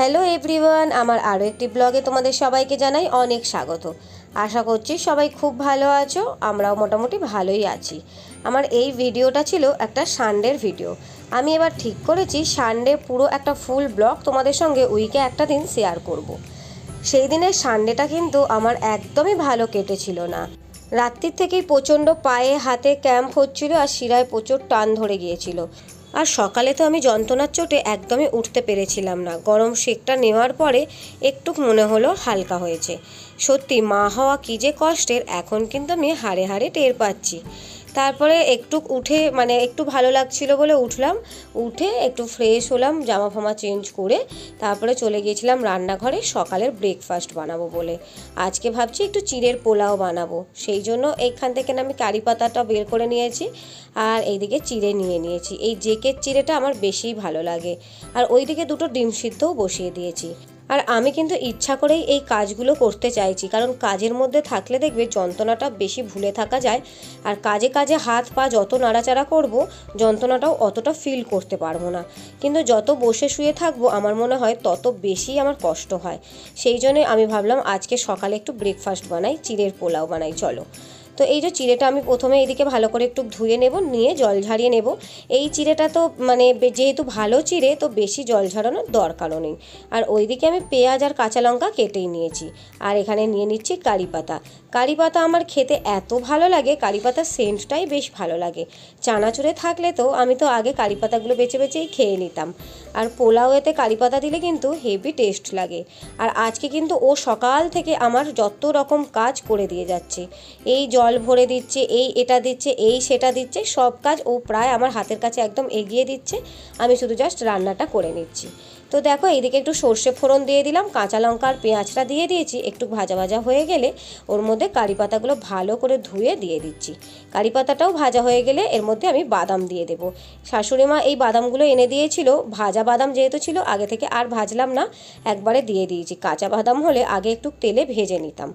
Hello everyone, আমার আরও একটি ব্লগে তোমাদের সবাইকে জানাই অনেক স্বাগত। আশা করছি সবাই খুব ভালো আছো, আমরাও মোটামুটি ভালোই আছি। আমার এই ভিডিওটা ছিল একটা সানডের ভিডিও। আমি এবার ঠিক করেছি সানডে পুরো একটা ফুল ব্লগ তোমাদের সঙ্গে উইকে একটা দিন শেয়ার করব। সেই দিনের সানডেটা কিন্তু আমার একদমই ভালো কেটেছিল না। রাত্রির থেকেই প্রচণ্ড পায়ে হাতে ক্যাম্প হচ্ছিল আর শিরায় প্রচুর টান ধরে গিয়েছিল। আর সকালে তো আমি যন্ত্রণার চোটে একদমই উঠতে পেরেছিলাম না। গরম শেকটা নেওয়ার পরে একটু মনে হলো হালকা হয়েছে। সত্যি মা হওয়া কী যে কষ্টের, এখন কিন্তু আমি হাড়ে হাড়ে টের পাচ্ছি। তারপরে একটু উঠে মানে একটু ভালো লাগছিল বলে উঠলাম। উঠে একটু ফ্রেশ হলাম, জামা ফামা চেঞ্জ করে তারপরে চলে গিয়েছিলাম রান্নাঘরে, সকালের ব্রেকফাস্ট বানাবো বলে। আজকে ভাবছি একটু চিড়ের পোলাও বানাবো। সেই জন্য এইখান থেকে আমি কারি পাতাটা বের করে নিয়েছি আর এইদিকে চিড়ে নিয়ে নিয়েছি। এই জেকের চিড়েটা আমার বেশিই ভালো লাগে। আর ওইদিকে দুটো ডিম সিদ্ধও বসিয়ে দিয়েছি। আর আমি কিন্তু ইচ্ছা করেই এই কাজগুলো করতে চাইছি, কারণ কাজের মধ্যে থাকলে দেখবে যন্ত্রণাটা বেশি ভুলে থাকা যায়। আর কাজে কাজে হাত পা যত নাড়াচাড়া করব, যন্ত্রণাটাও অতটা ফিল করতে পারব না। কিন্তু যত বসে শুয়ে থাকব, আমার মনে হয় তত বেশি আমার কষ্ট হয়। সেই জন্যে আমি ভাবলাম আজকে সকালে একটু ব্রেকফাস্ট বানাই, চিড়ের পোলাও বানাই, চলো। তো এই যে চিড়েটা আমি প্রথমে এদিকে ভালো করে একটু ধুয়ে নেব, নিয়ে জল ঝারিয়ে নেব। এই চিড়েটা তো মানে যেহেতু ভালো চিড়ে, তো বেশি জল ঝরানোর দরকারও নেই। আর ওইদিকে আমি পেঁয়াজ আর কাঁচা লঙ্কা কেটেই নিয়েছি। আর এখানে নিয়ে নিচ্ছি কারি পাতা। কারি পাতা আমার খেতে এত ভালো লাগে, কারি পাতার সেন্টটাই বেশ ভালো লাগে। চানাচুরে থাকলে তো আমি তো আগে কারি পাতাগুলো বেছে বেছেই খেয়ে নিতাম। আর পোলাওয়েতে কারি পাতা দিলে কিন্তু হেভি টেস্ট লাগে। আর আজকে কিন্তু ও সকাল থেকে আমার যত রকম কাজ করে দিয়ে যাচ্ছে। এই জল ভরে দিচ্ছে, এই এটা দিচ্ছে, এই সেটা দিচ্ছে, সব কাজ ও প্রায় আমার হাতের কাছে একদম এগিয়ে দিচ্ছে। আমি শুধু জাস্ট রান্নাটা করে নিচ্ছি। তো দেখো, এইদিকে একটু সর্ষে ফোড়ন দিয়ে দিলাম, কাঁচা লঙ্কা আর পেঁয়াজটা দিয়ে দিয়েছি। একটু ভাজা ভাজা হয়ে গেলে ওর মধ্যে কারি পাতাগুলো ভালো করে ধুয়ে দিয়ে দিচ্ছি। কারি পাতাটাও ভাজা হয়ে গেলে এর মধ্যে আমি বাদাম দিয়ে দেবো। শাশুড়ি মা এই বাদামগুলো এনে দিয়েছিল, ভাজা বাদাম যেহেতু ছিল, আগে থেকে আর ভাজলাম না, একবারে দিয়ে দিয়েছি। কাঁচা বাদাম হলে আগে একটু তেলে ভেজে নিতাম।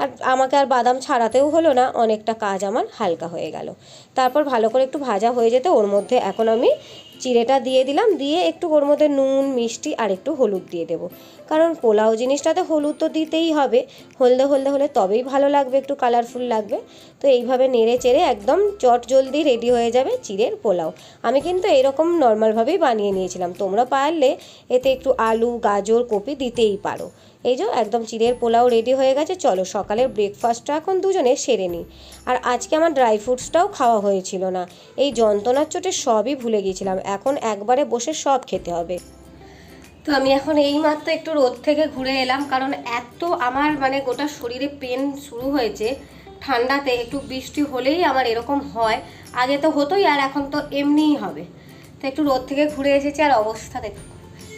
আর আমাকে আর বাদাম ছাড়াতেও হলো না, অনেকটা কাজ আমার হালকা হয়ে গেল। তারপর ভালো করে একটু ভাজা হয়ে যেতে ওর মধ্যে এখন আমি চিড়েটা দিয়ে দিলাম, দিয়ে একটু ওর মধ্যে নুন, মিষ্টি আর একটু হলুদ দিয়ে দেবো। কারণ পোলাও জিনিসটাতে হলুদ তো দিতেই হবে, হলদে হলদে হলে তবেই ভালো লাগবে, একটু কালারফুল লাগবে। তো এইভাবে নেড়ে চেড়ে একদম চট জলদি রেডি হয়ে যাবে চিড়ের পোলাও। আমি কিন্তু এরকম নর্মালভাবেই বানিয়ে নিয়েছিলাম। তোমরা পারলে এতে একটু আলু, গাজর, কপি দিতেই পারো। এই যে একদম চিড়ের পোলাও রেডি হয়ে গেছে, চলো সকালের ব্রেকফাস্টটা এখন দুজনে সেরে নিই। আর আজকে আমার ড্রাই ফ্রুটসটাও খাওয়া হয়েছিল না। এই যন্ত্রণার চোটে সবই ভুলে গিয়েছিলাম। এখন একবারে বসে সব খেতে হবে। তো আমি এখন এই মাত্র একটু রোদ থেকে ঘুরে এলাম, কারণ এত আমার মানে গোটা শরীরে পেন শুরু হয়েছে, ঠান্ডাতে একটু বৃষ্টি হলেই আমার এরকম হয়। আগে তো হতোই, আর এখন তো এমনিই হবে। তো একটু রোদ থেকে ঘুরে এসেছি, আর অবস্থা দেখো,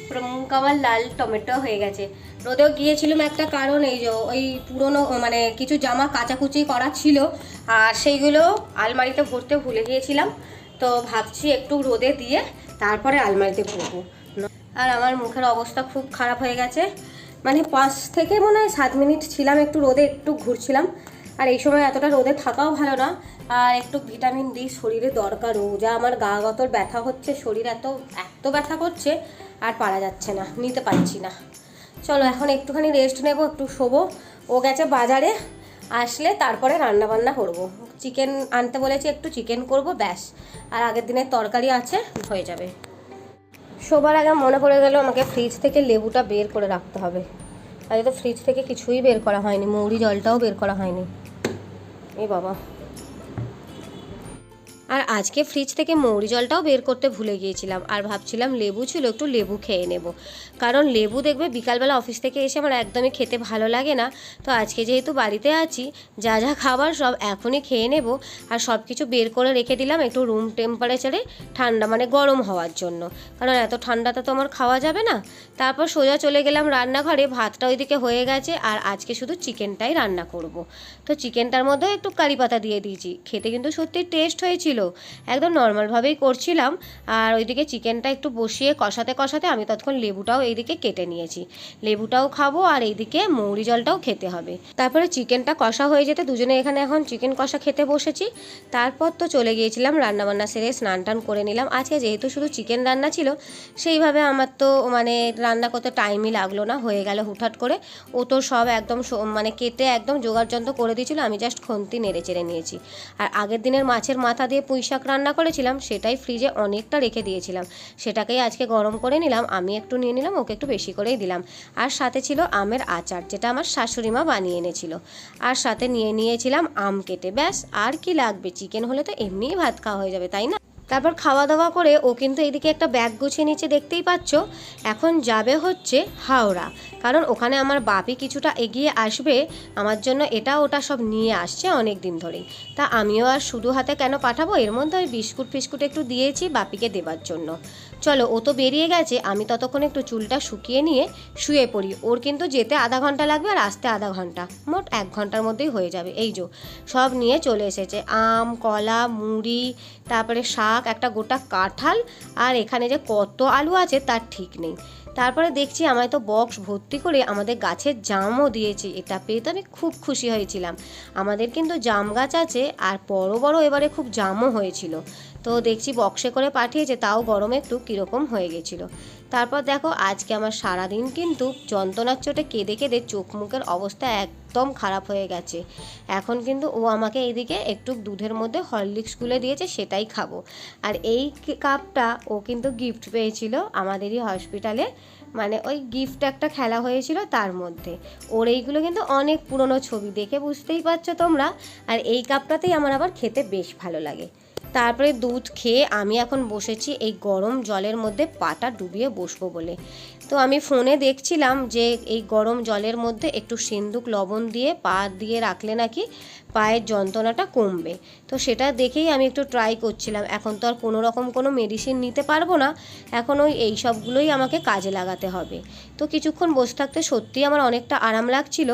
পুরো মুখ আমার লাল টমেটো হয়ে গেছে। রোদেও গিয়েছিলাম একটা কারণ, এই যে ওই পুরনো মানে কিছু জামা কাচাকুচি করা ছিল, আর সেইগুলো আলমারিতে ভরতে ভুলে গিয়েছিলাম। তো ভাবছি একটু রোদে দিয়ে তারপরে আলমারিতে ভরবো আর আমার মুখের অবস্থা খুব খারাপ হয়ে গেছে। মানে পাঁচ থেকে মনে হয় সাত মিনিট ছিলাম একটু রোদে, একটু ঘুরছিলাম। আর এই সময় এতটা রোদে থাকাও ভালো না। আর একটু ভিটামিন ডি শরীরে দরকারও। যা আমার গা গতর ব্যথা হচ্ছে, শরীর এত এত ব্যথা করছে, আর পারা যাচ্ছে না, নিতে পারছি না। চলো এখন একটুখানি রেস্ট নেব, একটু শোবো। ও গেছে বাজারে, আসলে তারপরে রান্না বান্না করব। চিকেন আনতে বলেছি, একটু চিকেন করব, ব্যাস। আর আগের দিনের তরকারি আছে, হয়ে যাবে। শোবার আগে মনে পড়ে গেল, আমাকে ফ্রিজ থেকে লেবুটা বের করে রাখতে হবে। আগে তো ফ্রিজ থেকে কিছুই বের করা হয়নি, মৌরি জলটাও বের করা হয়নি। এ বাবা। আর আজকে ফ্রিজ থেকে মৌরি জলটাও বের করতে ভুলে গিয়েছিলাম আর ভাবছিলাম লেবু ছিল একটু লেবু খেয়ে নেব। কারণ লেবু দেখবে বিকালবেলা অফিস থেকে এসে আমার একদমই খেতে ভালো লাগে না। তো আজকে যেহেতু বাড়িতে আছি, যা যা খাবার সব এখনই খেয়ে নেব আর সব কিছু বের করে রেখে দিলাম একটু রুম টেম্পারেচারে ঠান্ডা মানে গরম হওয়ার জন্য। কারণ এত ঠান্ডাতে তো আমার খাওয়া যাবে না। তারপর সোজা চলে গেলাম রান্নাঘরে, ভাতটা ওইদিকে হয়ে গেছে আর আজকে শুধু চিকেনটাই রান্না করব। তো চিকেনটার মধ্যেও একটু কারি পাতা দিয়ে দিয়েছি। খেতে কিন্তু সত্যি টেস্ট হয়েছিল। একদম নর্মালভাবেই করছিলাম। আর ওইদিকে চিকেনটা একটু বসিয়ে কষাতে কষাতে আমি ততক্ষণ লেবুটাও এইদিকে কেটে নিয়েছি। লেবুটাও খাব আর এইদিকে মৌরি জলটাও খেতে হবে। তারপরে চিকেনটা কষা হয়ে যেতে দুজনে এখানে এখন চিকেন কষা খেতে বসেছি। তারপর তো চলে গিয়েছিলাম রান্নাবান্না সেরে স্নান টান করে নিলাম। আজকে যেহেতু শুধু চিকেন রান্না ছিল, সেইভাবে আমার তো মানে রান্না করতে টাইমই লাগল না, হয়ে গেল হুটহাট করে। ও তো সব একদম মানে কেটে একদম জোগাড় যন্ত্র করে দিয়েছিল, আমি জাস্ট খন্তি নেড়ে চেড়ে নিয়েছি। আর আগের দিনের মাছের মাথা দিয়ে পুঁই শাক রান্না করেছিলাম, সেটাই ফ্রিজে অনেকটা রেখে দিয়েছিলাম। সেটাকেই আজকে গরম করে নিলাম, আমি একটু নিয়ে নিলাম, ওকে একটু বেশি করেই দিলাম। আর সাথে ছিল আমের আচার, যেটা আমার শাশুড়ি মা বানিয়ে এনেছিল। আর সাথে নিয়ে নিয়েছিলাম আম কেটে, ব্যাস, আর কি লাগবে? চিকেন হলে তো এমনিই ভাত খাওয়া হয়ে যাবে, তাই না? তারপর খাওয়া দাওয়া করে ও কিন্তু এইদিকে একটা ব্যাগ গুছিয়ে নিচে দেখতেই পাচ্ছ, এখন যাবে হচ্ছে হাওড়া। কারণ ওখানে আমার বাপি কিছুটা এগিয়ে আসবে, আমার জন্য এটা ওটা সব নিয়ে আসছে অনেক দিন ধরেই। তা আমিও আর শুধু হাতে কেন পাঠাবো? এর মধ্যে ওই বিস্কুট ফিস্কুট একটু দিয়েছি বাপিকে দেবার জন্য। চলো, ও তো বেরিয়ে গেছে, আমি ততক্ষণ একটু চুলটা শুকিয়ে নিয়ে শুয়ে পড়ি। ওর কিন্তু যেতে আধা ঘণ্টা লাগবে আর আসতে আধা ঘণ্টা, মোট এক ঘণ্টার মধ্যেই হয়ে যাবে। এই যো, সব নিয়ে চলে এসেছে। আম, কলা, মুড়ি, তারপরে শাক একটা গোটা কাঁঠাল, আর এখানে যে কত আলু আছে তার ঠিক নেই। তারপরে দেখছি আমায় তো বক্স ভর্তি করে আমাদের গাছের জামও দিয়েছে, এটা পেয়ে তো আমি খুব খুশি হয়েছিলাম। আমাদের কিন্তু জাম গাছ আছে, আর বড় বড় এবারে খুব জামও হয়েছিল। তো দেখছি বক্সে করে পাঠিয়েছে, তাও গরমে একটু কীরকম হয়ে গেছিল। তারপর দেখো, আজকে আমার সারাদিন কিন্তু যন্ত্রণার চোটে কেঁদে কেঁদে চোখ মুখের অবস্থা একদম খারাপ হয়ে গেছে। এখন কিন্তু ও আমাকে এইদিকে একটু দুধের মধ্যে হরলিক্স গুলে দিয়েছে, সেটাই খাব। আর এই কাপটা ও কিন্তু গিফট পেয়েছিল আমাদেরই হসপিটালে মানে ওই গিফট একটা খেলা হয়েছিল তার মধ্যে। ওর এইগুলো কিন্তু অনেক পুরনো ছবি, দেখে বুঝতেই পারছ তোমরা। আর এই কাপটাতেই আমার আবার খেতে বেশ ভালো লাগে। তারপরে দুধ খেয়ে আমি এখন বসেছি এই গরম জলের মধ্যে পাটা ডুবিয়ে বসবো বলে। তো আমি ফোনে দেখছিলাম যে এই গরম জলের মধ্যে একটু সিন্দুক লবণ দিয়ে পা দিয়ে রাখলে নাকি পায়ের যন্ত্রণাটা কমবে। তো সেটা দেখেই আমি একটু ট্রাই করছিলাম। এখন তো আর কোনো রকম কোনো মেডিসিন নিতে পারব না। এখন ওই এই সবগুলোই আমাকে কাজে লাগাতে হবে। তো কিছুক্ষণ বসে থাকতে সত্যিই আমার অনেকটা আরাম লাগছিল।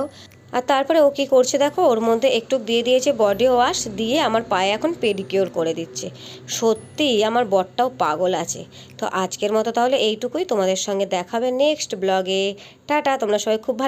আর তারপরে ও কী করছে দেখো? ওর মধ্যে একটু দিয়ে দিয়েছে বডি ওয়াশ দিয়ে আমার পায়ে এখন পেডিকিওর করে দিচ্ছে। সত্যি, আমার বরটাও পাগল আছে। তো আজকের মতো তাহলে এইটুকুই। তোমাদের সঙ্গে দেখাবে নেক্সট ব্লগে টাটা, তোমরা সবাই খুব ভালো